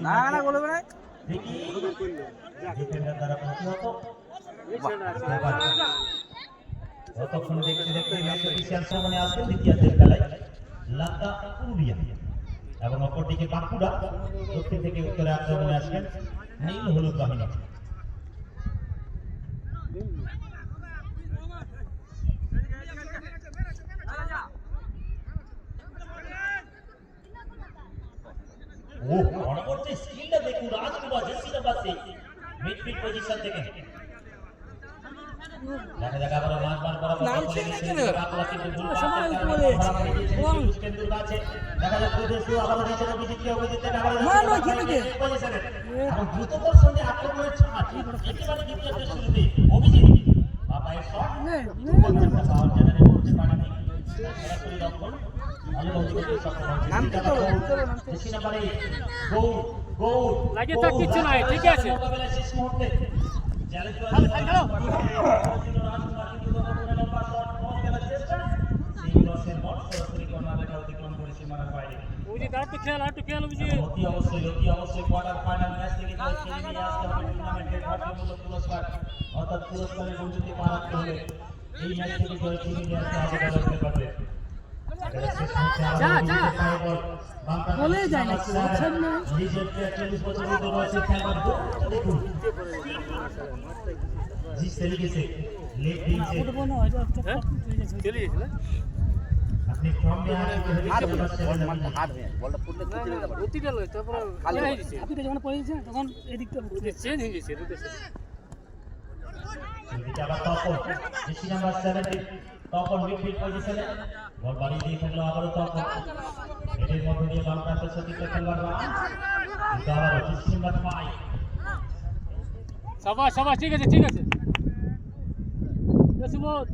না না, বলবে না। ততক্ষণ দেখতে দেখতে অফিসিয়াল সামনে আসবে দ্বিতীয়ার্ধের বেলায় লাদ্দা পুরুলিয়া এবং অপরদিকে বাঁকুড়া দক্ষিণ থেকে উত্তরে আক্রমণে আসবেন নীল হলুদ বাহিনী ও পরবর্তী স্কিলটা দেখুন রাজকুমার জেসি নাম্বার সিক্স মিডফিল্ড পজিশন থেকে। দেখা যাক আবার মাঝ মার বরাবর নামছে না কেন? সময় উপরে। দেখা যাক আক্রমণের একেবারে শুরুতে। অভিজিৎ শট। পাওয়ার পারেনি। সরাসরি রক্ষণ লাগে থাক, কিচ্ছু নাই, ঠিক আছে। অভিজিৎ আর একটু খেল আর একটু খেল অভিজিৎ অতি অবশ্যই অতি অবশ্যই কোয়ার্টার ফাইনাল ম্যাচ থেকে নিয়ে আসতে হবে টুর্নামেন্টের ভাগ্যমূলক পুরস্কার অর্থাৎ পুরস্কারের বঞ্চিত এই ম্যাচ থেকে জয় ছিনিয়ে নিয়ে আসতে হবে দলের ব্যাপারে যা, যা। বলে যায় না, বলছেন না। चौलीस बच्चों को बच्चे खेलवाड़ दो देखो जिस तरीके से लेग विंग से ওটা মনে হয় এটা হ্যাঁ? চলে গেছিল अपने फॉर्म में आने के হাত लिए बच्चे হাত ভেঙে বলটা ফুটলে কুচি দিতে পারে অতিটা লয় তারপরে খালি ইয়ে বল। হয়ে গেছে হাতিটা যখন পড়েছে তখন এদিকটা চেঞ্জ হয়ে গেছে রুটেশন এদিকে আবার Tapan JC number 17 Tapan midfield পজিশনে বল বাড়িয়ে দিয়ে থাকলো আবারও তপন এদের মধ্যে দিয়ে বাম প্রান্তে সতীর্থ খেলোয়াড় রাম কিন্তু আবারও জেসি নাম্বার 5 সাবাস সাবাস ঠিক আছে ঠিক আছে সুবোধ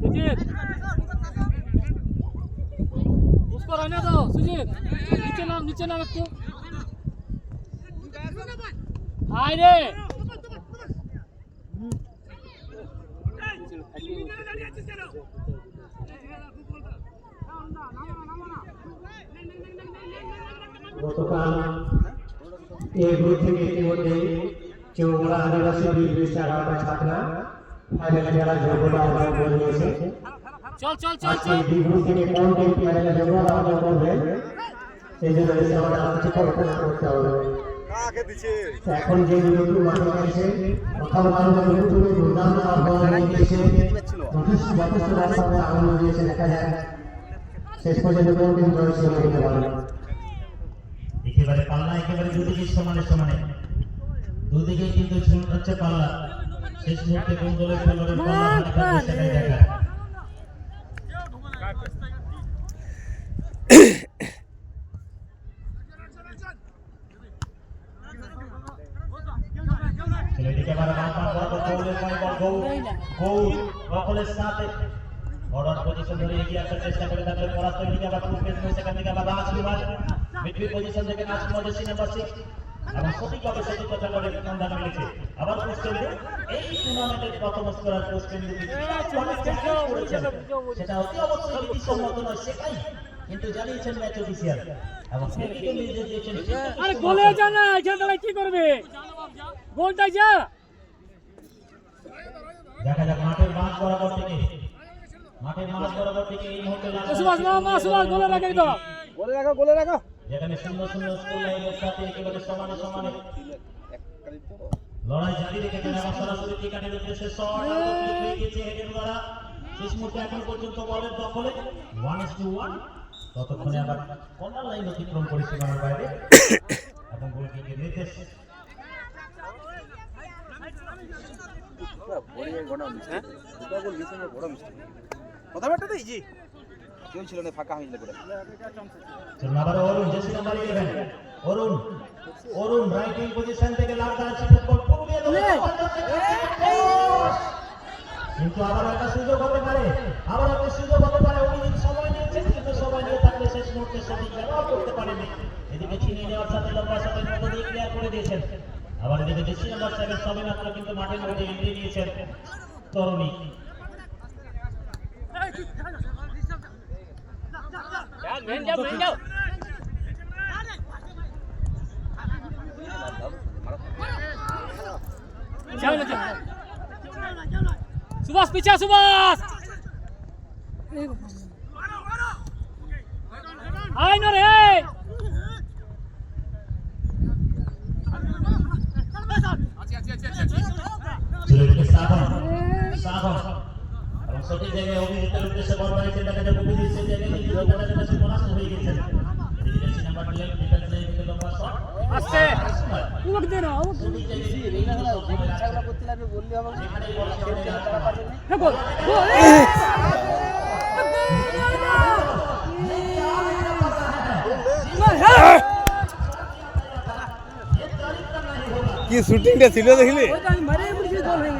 সুজিত उसको रहने दो सुजीत नीचे नाम नीचे नाम একটু আয় রে গতকাল এই গ্রুপ থেকে ইতিমধ্যে চৌমুড়া আদিবাসী বিদ্বেষী এগারোটা ছাত্ররা ফাইনালে খেলার যোগ্যতা অর্জন করে নিয়েছে। চল চল চল চল বি গ্রুপ থেকে কোন টিম ফাইনালে যোগ্যতা অর্জন করবে সেই জন্য আমাদের করতে হবে। এখন যে বিরোধী দুর্দান্ত দিয়েছে যথেষ্ট যথেষ্ট দিয়েছে দেখা যায়। শেষ পর্যন্ত পারে একেবারে পাল্লা একেবারে দুদিকে সমানে সমানে। দুদিকে কিন্তু হচ্ছে পাল্লা। শেষ মুহূর্তে কোন দলের খেলোয়াড়ের পাল্লা দেখা ছেলেটিকে এবার বারবার বরাবর গৌরের পায়ে বল গৌর সাথে বর্ডার পজিশন ধরে এগিয়ে আসার চেষ্টা করে থাকলে পরাস্ত এদিকে আবার ফুটবেস সেখান থেকে আবার রাজকুমার মিডফিল্ড পজিশন থেকে রাজকুমার জেসি সিক্স এবং সঠিকভাবে সঠিক কথা বলে সন্ধান মিলেছে আবার পোস্টেল এই টুর্নামেন্টের প্রথম স্কোরার পোস্টেল সেটা অতি অবশ্যই রীতিসম্মত নয় সেটাই কিন্তু জানিয়েছেন ম্যাচ অফিসিয়াল এবং টেকনিক্যাল নির্দেশ দিয়েছেন আরে গোলে যা না এখানে কি করবে? গোলটা যা। দেখা যাক মাঠের মাঝ বরাবর থেকে। মাঠের মাঝ বরাবর থেকে এই মুহূর্তে সুভাষ না মা সুভাষ গোলে রাখে তো বলে রাখো বলে রাখো। যেখানে শূন্য শূন্য স্কুল লাইনের সাথে একেবারে সমানে সমানে। লড়াই জারি রেখেছেন এবং সরাসরি টিকাটের উদ্দেশ্যে শট হয়ে গেছে হেডের দ্বারা। শেষ মুহূর্তে এখন পর্যন্ত বলের দখলে। ওয়ান ইস টু ওয়ান ততক্ষণে আবার কর্নার লাইন অতিক্রম করে সীমানার বাইরে। এবং গোলকিকের নির্দেশ বলে ঘটনা মিস্টেক দুটো গোল গেছে না বড় মিস্টেক প্রথম একটা তো ইজি কেউ ছিল না ফাঁকা হয়ে গেলে আবার Arun JC number eleven Arun Arun right position থেকে লাভ আছে ফুটবল পুরুলিয়া কিন্তু আবার একটা সুযোগ হতে পারে আবার একটা সুযোগ হতে পারে অভিজিৎ সময় নিয়েছেন কিন্তু সময় নিয়ে থাকলে শেষ মুহূর্তে সঠিক ব্যবহার করতে পারেনি এদিকে ছিনিয়ে নেওয়ার সাথে লম্বা দিয়ে ক্লিয়ার করে দিয়েছেন আবার দেশি নাম্বার মাত্র কিন্তু মাঠের মধ্যে এন্ট্রি নিয়েছেন। তরুণী। সুভাষ, পিছা, সুভাষ! আই নরে না রে এই। ছেলেটিকে সাধন সাধন এবং সঠিক জায়গায় অভিজিতের উদ্দেশ্যে বল হয়েছে দেখা যায় অভিজিৎ সেই জায়গায় নিজে যোগদানের কাছে পরাস্ত হয়ে গেছেন এদিকে জার্সি নাম্বার 12 ডিফেন্স লাইন থেকে লম্বা শট আস্তে উমক দে না উমক হ্যাঁ বল বল কি শুটিংটা ছিল দেখলি ওইটা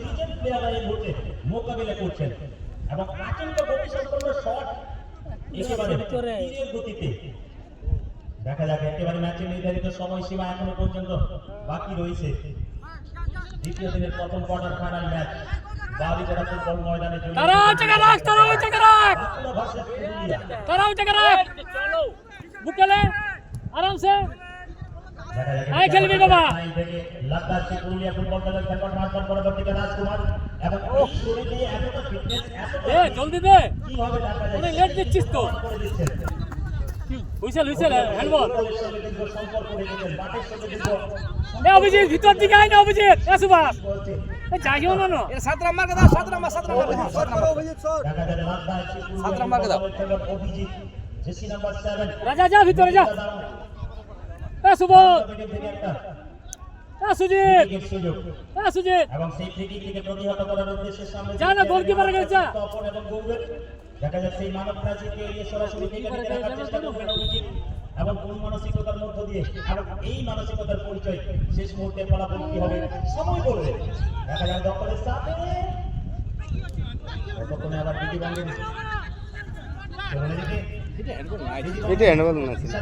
লিজেন্ড প্লেয়াররা এই মুহূর্তে মোকাবিলা করছেন এবং আচমকা গতি সম্পন্ন শট একেবারে ভিতরে। তীরের গতিতে দেখা যাক একেবারে ম্যাচের নির্ধারিত সময়সীমা এখনও পর্যন্ত বাকি রয়েছে দ্বিতীয় দিনের প্রথম quarter final match Baligara football ময়দানে তারা ওই জায়গা রাখ তারা ওই জায়গা রাখ। তারা ওই জায়গা রাখ বুকেলে। আরামসে। আয় খেলবি বাবা। লাদাখ পুরুলিয়া ফুটবল দলের খেলোয়াড় মাঠঘাট পরবর্তী রাজকুমার। এবং এই শরীরে এতটা ফিটনেস এতটা এ জলদি দে। দেখা যায় অনেক লেট দিচ্ছিস তো। হুইসেল হুইসেল হ্যান্ডবল এ অভিজিৎ ভিতর দিকে আয় না অভিজিৎ। এ সুভাষ। এ যাইও না না। এর সাত নাম্বার কে দাও সাত নাম্বার সাত নাম্বার সাত নাম্বার অভিজিৎ লাদাখ সাত দলের খেলোয়াড় অভিজিৎ জেসি নাম্বার 7 রাজা যা ভিতরে যা। এ সুজিত। সামনে যা না, গোলকিপারের কাছে যা। দেখা যাচ্ছে এই মানব প্রাচীরকে এড়িয়ে সরাসরি চেষ্টা করবেন অভিজিৎ এবং কোন মানসিকতার মধ্য দিয়ে এবং এই মানসিকতার পরিচয় শেষ মুহূর্তে ফলাফল কি হবে সময় বলবে। দেখা যাক দখলের সাথে। ততক্ষণে আবার বিধি দিকে এটা হ্যান্ডবল না ছিল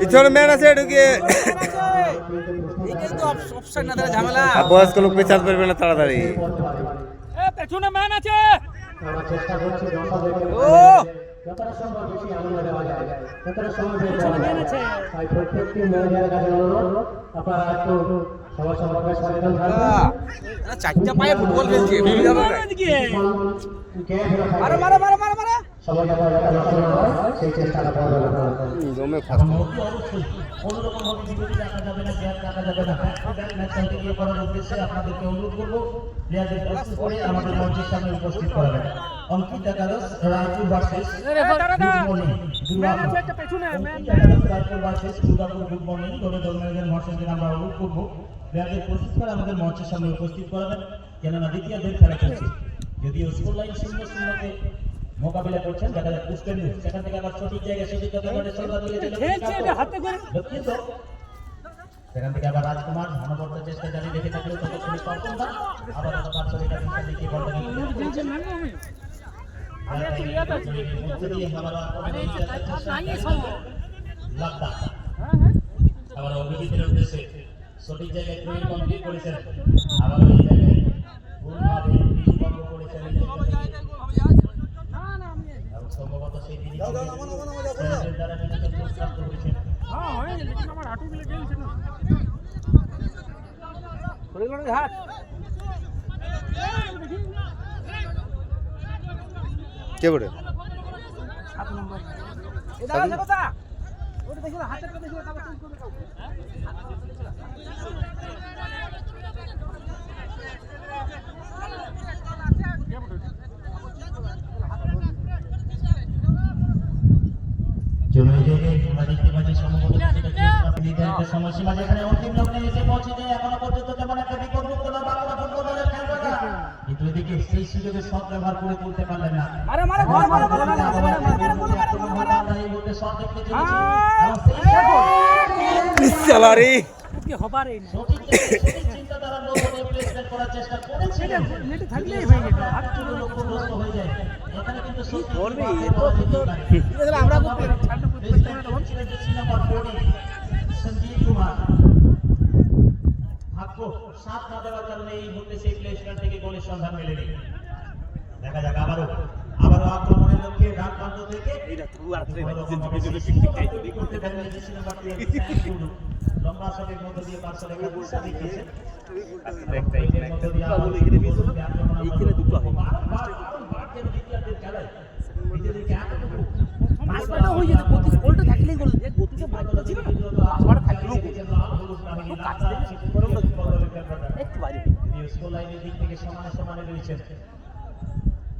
পিছনে আছে ঢুকে। বয়স্ক লোক পেছাতে পারবে না তাড়াতাড়ি। পেছনে ম্যান আছে। আমরা চেষ্টা করছি দর্শকদেরকে ও! যতটা সম্ভব বেশি আনন্দ দেওয়া যায়। ততটা সম্ভব বেশি দেওয়া যায়। তাই প্রত্যেকটি ম্যানেজারের কাছে অনুরোধ আপনারা একটু সবার সম্পর্কে সচেতন থাকবেন চারটা পায়ে ফুটবল খেলছে মারো মারো মারো মারো। হয় সেই চেষ্টাটা জমে কোনো রকম ভাবে বিরতি রাখা যাবে না গ্যাপ রাখা যাবে না। ব্যাক টু ব্যাক ম্যাচ করার উদ্দেশ্যে আপনাদেরকে অনুরোধ করব প্লেয়ারদের প্রস্তুত করে আমাদের মঞ্চের সামনে উপস্থিত করাবেন। Ankit Raipur versus Raipur versus Durgapur good morning. আমরা অনুরোধ করব প্লেয়ারদের প্রস্তুত করে আমাদের মঞ্চের সামনে উপস্থিত করাবেন। কেননা দ্বিতীয় দিন খেলা চলছে। যদিও স্কোর লাইন শূন্য শূন্যতে মোকাবিলা করছেন দেখা যায় পুষ্পের সেখান থেকে আবার সঠিক জায়গায় সঠিক জায়গায় সন্ধ্যা মিলে চলে হাতে করে। দুঃখিত। সেখান থেকে আবার রাজকুমার অনবরত চেষ্টা জারি রেখে থাকলেও ততক্ষণে তর্পণ দা আবার আবার মিটার পিছন দিকে বলটা খেলছে ম্যান আবার অভিজিতের উদ্দেশ্যে সঠিক জায়গায় কমপ্লিট করেছেন। আবার ওই জায়গায় ভুলভাবে বিধিভঙ্গ করেছেন এই জায়গায়। এবং সম্ভবত সেই বিধি দ্বারা নিজেকে প্রস্তাব করেছেন হ্যাঁ হয়ে গেছে কিন্তু আমার হাঁটু গেলে গেলছে না শরীরের হাত কে বলে? সাত নম্বর। এটা দেখো তা। ওটা দেখো হাতেরটা দেখো তারপর চেঞ্জ করবে কাউকে নির্ধারিত সময়সীমা যেখানে অন্তিম লগ্নে এসে পৌঁছেছে এখনও পর্যন্ত তেমন একটা বিপদমুক্ত না বাংলা ফুটবল দলের খেলোয়াড়রা। কিন্তু এদিকে সেই সুযোগে সৎ ব্যবহার করে তুলতে পারলেন না। মারে মারে গোল মারে গোল মারে গোল মারে মারে গোল মারে হলো, আমরা এই মুহূর্তে শট দেখতে চলেছি। আয়! এবং সেই চালারি কি হবার এই না। সঠিক মধ্যে দিয়ে প্লেসমেন্ট করার চেষ্টা করেছিলেন নেটে থাকলেই হয়ে যেত। হাত পুরো লক্ষ্যগ্রস্ত হয়ে যায়। এখানে কিন্তু সত্যি করবে। আমরা করতে পারি, করতে পারি। না, তখন কুমার ভাগ্য সাত না দেওয়ার কারণে এই মুহূর্তে সেই প্লেসমেন্ট থেকে গোলের সন্ধান মেলেনি। দেখা যাক আবারও আবারও আক্রমণের লক্ষ্যে ডান প্রান্ত থেকে লম্বা শটের মধ্য দিয়ে হয়। বারবার, বারবার যেন দ্বিতীয়ার্ধের খেলায়। নিজেদেরকে এতটুকু পাঁচটা হয়ে যেত গতি গোলটা থাকলেই গোল যে গতিটা বাইরে ছিল না থাকলেও গোল একটু বাইরে দিক থেকে সমানে সমানে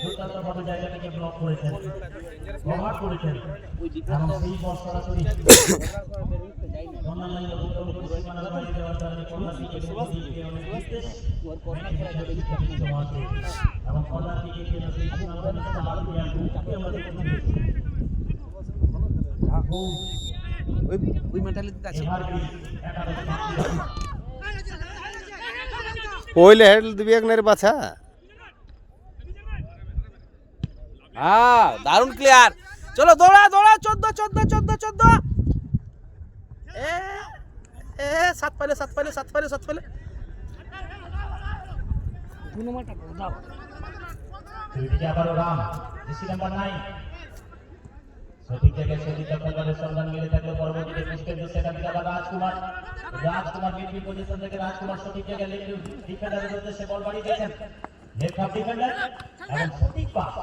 আবারও গোল। বলটা ধরো আগে গোট গোট চলো সাথে সাথে ডান প্রান্তে ধরে রাইটিং পজিশন ধরে আক্রমণে এগিয়েছে কিন্তু শেষ মুহূর্তে ডিফেন্ডারে যারা পরাস্ত হয়েছে ডিফেন্স লাইন থেকে কৃষ্ণ পাটেল দুর্দান্তভাবে জায়গাটিকে ব্লক করেছেন? কভার করেছেন? এবং সেই বল সরাসরি কর্নার লাইনে অতিক্রম করে সীমানার বাইরে দেওয়ার কারণে কর্নার দিকে দিকে অনেক নির্দেশ শিক্ষাবিদ সমাজে এবং কর্নার দিকে সেই সীমানার নিচে বাড়ি দেওয়ার ভূমিকাকে আমরা দেখতে পেয়েছি ওই ওই মেন্টালিটি আছে এভারগ্রিন একাদশ বাংলা পहिले হেড দিবি এক বাছা। হ্যাঁ দারুণ ক্লিয়ার চলো দৌড়া দৌড়া চোদ্দ চোদ্দ চোদ্দ চোদ্দ। এ এ সাত পাইলে সাত পাইলে সাত পাইলে সাত পাইলে। দু নম্বরটা দাও। দুইদিকে আবারও রাম। জেসি নাম্বার নাইন সঠিক জায়গায় সঠিক দখলদারের সন্ধান মিলে থাকলে পরবর্তীতে পুষ্পের সেখান থেকে আবার রাজকুমার। রাজকুমার মিডফিল্ড পজিশন থেকে রাজকুমার সঠিক জায়গায় লেগ ডিফেন্ডারের উদ্দেশ্যে বল বাড়িয়ে দিয়েছেন। হাফ ডিফেন্ডার এবং সঠিক পাস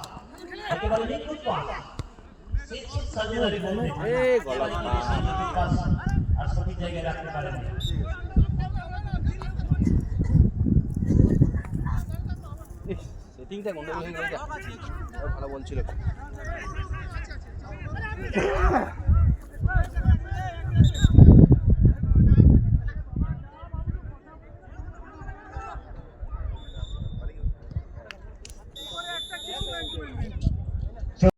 আর সঠিক জায়গায় রাখতে পারেন সেটিংটা গন্ডগোল হয়ে গেল ভালো বলছিল।